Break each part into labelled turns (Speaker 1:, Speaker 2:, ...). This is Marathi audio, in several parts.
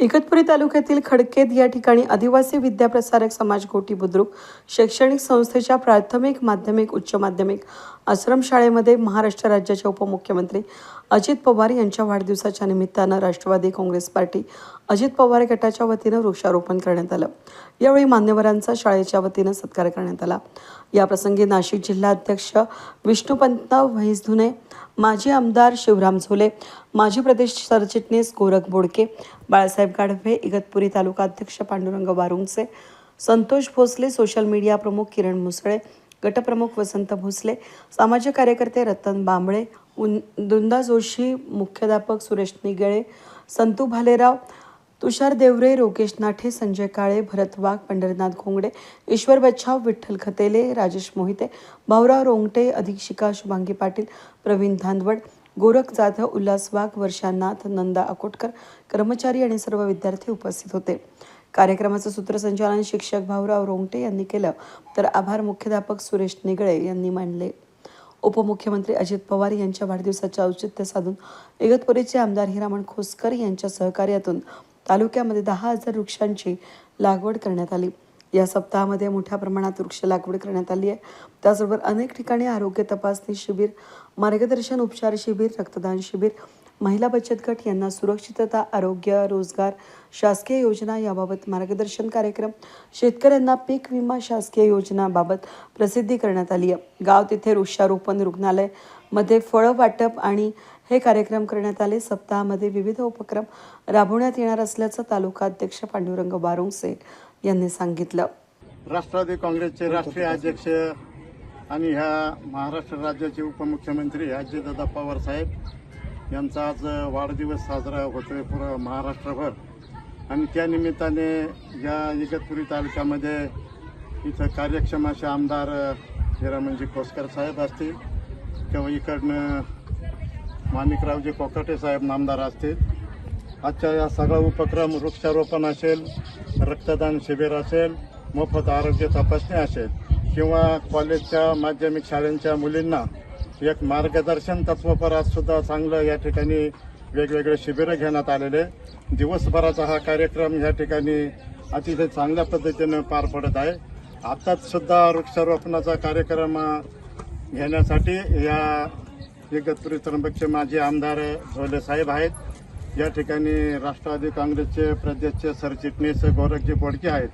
Speaker 1: इगतपुरी तालुक्यातील खडकेत या ठिकाणी आदिवासी विद्याप्रसारक समाज गोटी बुद्रुक शैक्षणिक संस्थेच्या प्राथमिक माध्यमिक उच्च माध्यमिक आश्रमशाळेमध्ये महाराष्ट्र राज्याचे उपमुख्यमंत्री अजित पवार यांच्या वाढदिवसाच्या निमित्तानं राष्ट्रवादी काँग्रेस पार्टी अजित पवार गटाच्या वतीनं वृक्षारोपण करण्यात आलं. यावेळी मान्यवरांचा शाळेच्या वतीनं सत्कार करण्यात आला. याप्रसंगी नाशिक जिल्हा अध्यक्ष विष्णुपंत व्हैसधुने माजी आमदार शिवराम झोले माजी प्रदेश सरचिटणीस गोरख बोडके बाळासाहेब गाढवे इगतपुरी तालुका अध्यक्ष पांडुरंग वारुंगचे संतोष भोसले सोशल मीडिया प्रमुख किरण मुसळे गटप्रमुख वसंत भोसले सामाजिक कार्यकर्ते रतन बांबळे उन दुंदा जोशी मुख्याध्यापक सुरेश निगळे संतू भालेराव तुषार देवरे रोकेश नाठे संजय काळे भरत वाघ पंढरीनाथ घोंगडे ईश्वर बच्छाव विठ्ठल खतेले राजेश मोहिते भाऊराव रोंगटे अधीक्षिका शुभांगी पाटील प्रवीण धांदवड गोरख जाधव उल्हास वाघ वर्षानाथ नंदा अकोटकर कर्मचारी आणि सर्व विद्यार्थी उपस्थित होते. कार्यक्रमाचं सूत्रसंचालन शिक्षक भाऊराव रोंगटे यांनी केलं. तर आभार मुख्याध्यापक सुरेश निगळे यांनी मानले उपमुख्यमंत्री अजित पवार यांच्या वाढदिवसाचे औचित्य साधून इगतपुरीचे आमदार हिरामण खोसकर यांच्या सहकार्यातून तालुक्यामध्ये दहा हजार वृक्षांची लागवड करण्यात आली. या सप्ताहामध्ये मोठ्या प्रमाणात वृक्ष लागवड करण्यात आली आहे. त्याचबरोबर अनेक ठिकाणी आरोग्य तपासणी शिबिर मार्गदर्शन उपचार शिबिर रक्तदान शिबिर महिला बचत गट यांना सुरक्षितता आरोग्य रोजगार शासकीय योजना याबाबत मार्गदर्शन कार्यक्रम शेतकऱ्यांना पीक विमा शासकीय योजनाबाबत प्रसिद्धी करण्यात आली आहे. गाव तिथे वृक्षारोपण रुग्णालयमध्ये फळं वाटप आणि हे कार्यक्रम करण्यात आले. सप्ताहामध्ये विविध उपक्रम राबवण्यात येणार असल्याचं तालुका अध्यक्ष पांडुरंग बारुंगसे यांनी सांगितलं.
Speaker 2: राष्ट्रवादी काँग्रेसचे राष्ट्रीय अध्यक्ष आणि ह्या महाराष्ट्र राज्याचे उपमुख्यमंत्री अजितदादा पवार साहेब यांचा आज वाढदिवस साजरा होतोय पुरं महाराष्ट्रभर. आणि त्या निमित्ताने या इगतपुरी तालुक्यामध्ये इथं कार्यक्षम असे आमदार हिरामणजी कोसकर साहेब असतील किंवा इकडनं माणिकरावजी कोकाटे साहेब नामदार असतील. आजच्या या सगळा उपक्रम वृक्षारोपण असेल रक्तदान शिबिर असेल मोफत आरोग्य तपासणी असेल किंवा कॉलेजच्या माध्यमिक शाळेंच्या मुलींना एक मार्गदर्शन तत्वपर आजसुद्धा चांगलं या ठिकाणी वेगवेगळे शिबिरं घेण्यात आलेले दिवसभराचा हा कार्यक्रम या ठिकाणी अतिशय चांगल्या पद्धतीनं पार पडत आहे. आत्ताचसुद्धा वृक्षारोपणाचा कार्यक्रम घेण्यासाठी या एकत्रित त्र्यंबकचे माजी आमदार झोले साहेब आहेत. या ठिकाणी राष्ट्रवादी काँग्रेसचे प्रदेशचे सरचिटणीस गोरखजी बोडके आहेत.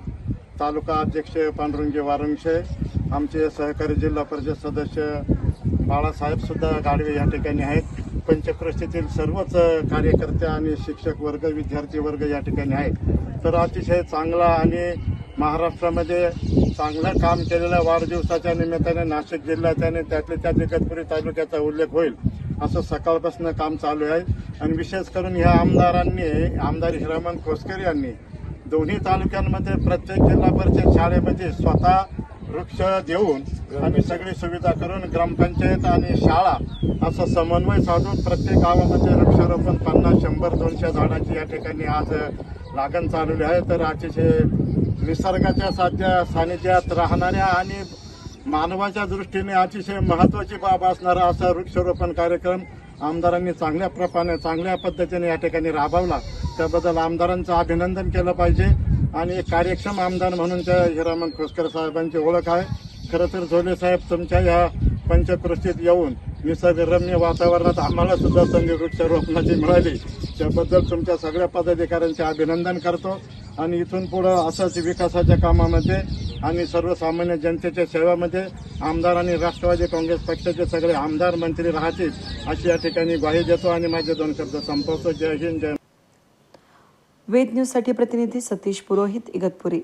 Speaker 2: तालुका अध्यक्ष पांडुरंगी वारंगशे आमचे सहकारी जिल्हा परिषद सदस्य बाळासाहेब सुद्धा गाडवे या ठिकाणी आहेत. पंचक्रोशीतील सर्वच कार्यकर्ते आणि शिक्षक वर्ग विद्यार्थी वर्ग या ठिकाणी आहेत. तर अतिशय चांगला आणि महाराष्ट्रामध्ये चांगलं काम केलेल्या वाढदिवसाच्या निमित्ताने नाशिक जिल्ह्यात आणि त्यातल्या त्यात इगतपुरी तालुक्याचा उल्लेख होईल. असं सकाळपासून काम चालू आहे. आणि विशेष करून ह्या आमदारांनी आमदार हिरामन खोसकर यांनी दोन्ही तालुक्यांमध्ये प्रत्येक जिल्हा परिषद शाळेमध्ये स्वतः वृक्ष देऊन आम्ही सगळी सुविधा करून ग्रामपंचायत आणि शाळा असं समन्वय साधून प्रत्येक गावामध्ये वृक्षारोपण पन्नास शंभर दोनशे झाडाची या ठिकाणी आज लागण चालवली आहे. तर अतिशय निसर्गाच्या साध्या सानिध्यात राहणाऱ्या आणि मानवाच्या दृष्टीने अतिशय महत्वाची बाब असणारा असा वृक्षारोपण कार्यक्रम आमदारांनी चांगल्या प्रमाणे चांगल्या पद्धतीने या ठिकाणी राबवला. त्याबद्दल आमदारांचं अभिनंदन केलं पाहिजे. आणि एक कार्यक्षम आमदार म्हणून त्या हिरामन खोसकर साहेबांची ओळख आहे. खरं तर झोले साहेब तुमच्या या पंचकृष्टीत येऊन निसर्गरम्य वातावरणात आम्हाला सुद्धा संधी वृक्षारोपणाची मिळाली. त्याबद्दल तुमच्या सगळ्या पदाधिकाऱ्यांचे अभिनंदन करतो. आणि इथून पुढं असंच विकासाच्या कामामध्ये आम्ही सर्वसामान्य जनतेच्या सेवेमध्ये आमदार आणि राष्ट्रवादी काँग्रेस पक्षाचे सगळे आमदार मंत्री राहतील अशी या ठिकाणी ग्वाही देतो आणि माझे दोन शब्द संपवतो. जय हिंद जय
Speaker 1: वेद न्यूजसाठी प्रतिनिधी सतीश पुरोहित इगतपुरी.